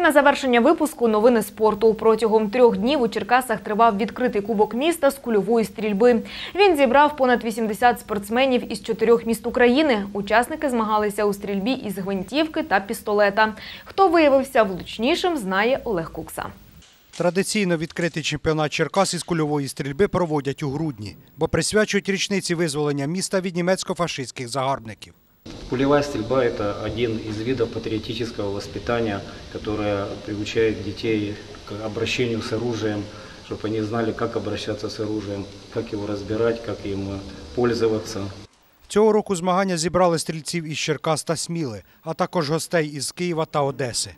На завершення випуску новини спорту. Протягом трьох днів у Черкасах тривав відкритий кубок міста з кульової стрільби. Він зібрав понад 80 спортсменів із чотирьох міст України. Учасники змагалися у стрільбі із гвинтівки та пістолета. Хто виявився влучнішим, знає Олег Кукса. Традиційно відкритий чемпіонат Черкас із кульової стрільби проводять у грудні, бо присвячують річниці визволення міста від німецько-фашистських загарбників. Пулевая стрельба – это один из видов патриотического воспитания, которое приучает детей к обращению с оружием, чтобы они знали, как обращаться с оружием, как его разбирать, как им пользоваться. Цього року змагання зібрали стрільців із Черкас та Сміли, а також гостей із Києва та Одеси.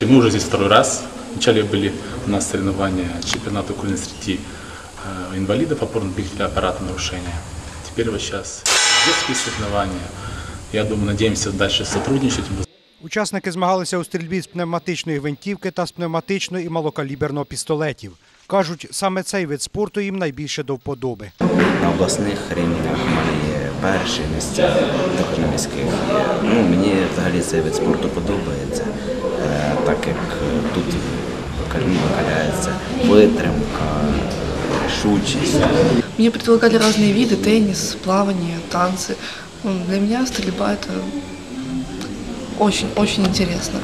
Мы уже здесь второй раз. Вначале были у нас соревнования чемпионата кульной среди э, инвалидов опорно-двигательного аппарата нарушения. Теперь вот сейчас детские соревнования. Я думаю, надеемся дальше сотрудничать. Учасники змагалися у стрільбі з пневматичної гвинтівки та з пневматичного і малокаліберного пістолетів. Кажуть, саме цей вид спорту їм найбільше до вподоби. на обласних рівнях в мене є перші місця, також на міських є. Ну, мені взагалі цей вид спорту подобається, е, так як е, тут викаль- викаляється витримка, рішучість. Мне предлагали разные виды, теннис, плавание, танцы. Ну, Для меня стрельба это очень-очень интересно.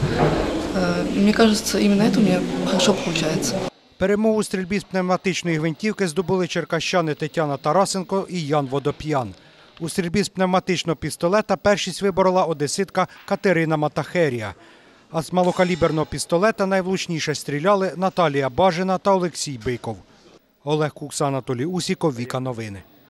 Э, Мне кажется, именно это у меня хорошо получается. Перемогу у стрільбі з пневматичної гвинтівки здобули черкащани Тетяна Тарасенко і Ян Водоп'ян. У стрільбі з пневматичного пістолета першість виборола одеситка Катерина Матахерія. А з малокаліберного пістолета найвлучніше стріляли Наталія Бажина та Олексій Биков. Олег Кукса, Анатолій Усіков, Віка Новини.